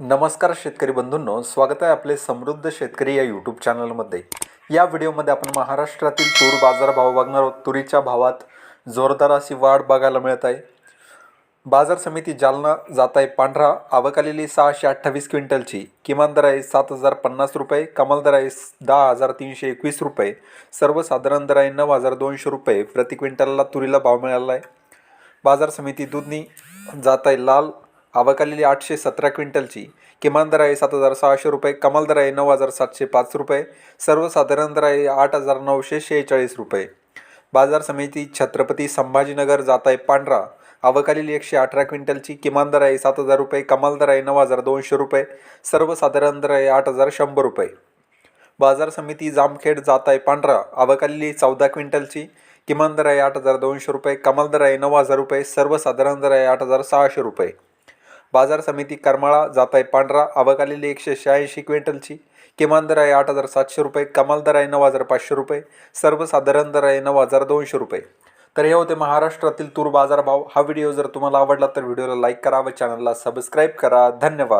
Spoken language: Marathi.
नमस्कार शेतकरी बंधूंनो स्वागत आहे आपले समृद्ध शेतकरी या यूट्यूब चॅनलमध्ये या व्हिडिओमध्ये आपण महाराष्ट्रातील तूर बाजारभाव बघणार आहोत. तुरीच्या भावात जोरदार अशी वाढ बघायला मिळत आहे. बाजार समिती जालना जात आहे पांढरा आवक आलेली सहाशे अठ्ठावीस क्विंटलची. किमान दर आहे सात हजार पन्नास रुपये कमाल दर आहे दहा हजार तीनशे एकवीस रुपये. सर्वसाधारण दर आहे नऊ हजार दोनशे रुपये. प्रति क्विंटलला तुरीला भाव मिळाला आहे. बाजार समिती दुधनी जात आहे लाल आवक आठशे सतरा क्विंटलची. किमान दर आहे सात हजार सहाशे रुपये कमाल दर आहे नऊ हजार सातशे पाच रुपये सर्वसाधारण दर आहे आठ हजार नऊशे शेहेचाळीस रुपये. बाजार समिती छत्रपती संभाजीनगर जात आहे पांढरा. आवक एकशे अठरा क्विंटलची किमान दर आहे सात हजार रुपये कमाल दर आहे नऊ हजार दोनशे रुपये सर्वसाधारण दर आहे आठ हजार शंभर रुपये. बाजार समिती जामखेड जात आहे पांढरा. आवक चौदा क्विंटलची किमान दर आहे आठ हजार दोनशे रुपये कमाल दर आहे नऊ हजार रुपये सर्वसाधारण दर आहे आठ हजार सहाशे रुपये. बाजार समिती करमाळा जात आहे पांढरा आवक आलेली एकशे शहाऐंशी क्विंटलची. किमान दर आहे आठ हजार सातशे रुपये कमाल दर आहे नऊ हजार पाचशे रुपये सर्वसाधारण दर आहे नऊ हजार दोनशे रुपये. तर हे होते महाराष्ट्रातील तूर बाजारभाव. हा व्हिडिओ जर तुम्हाला आवडला तर व्हिडिओला लाईक करा व चॅनलला सबस्क्राईब करा. धन्यवाद.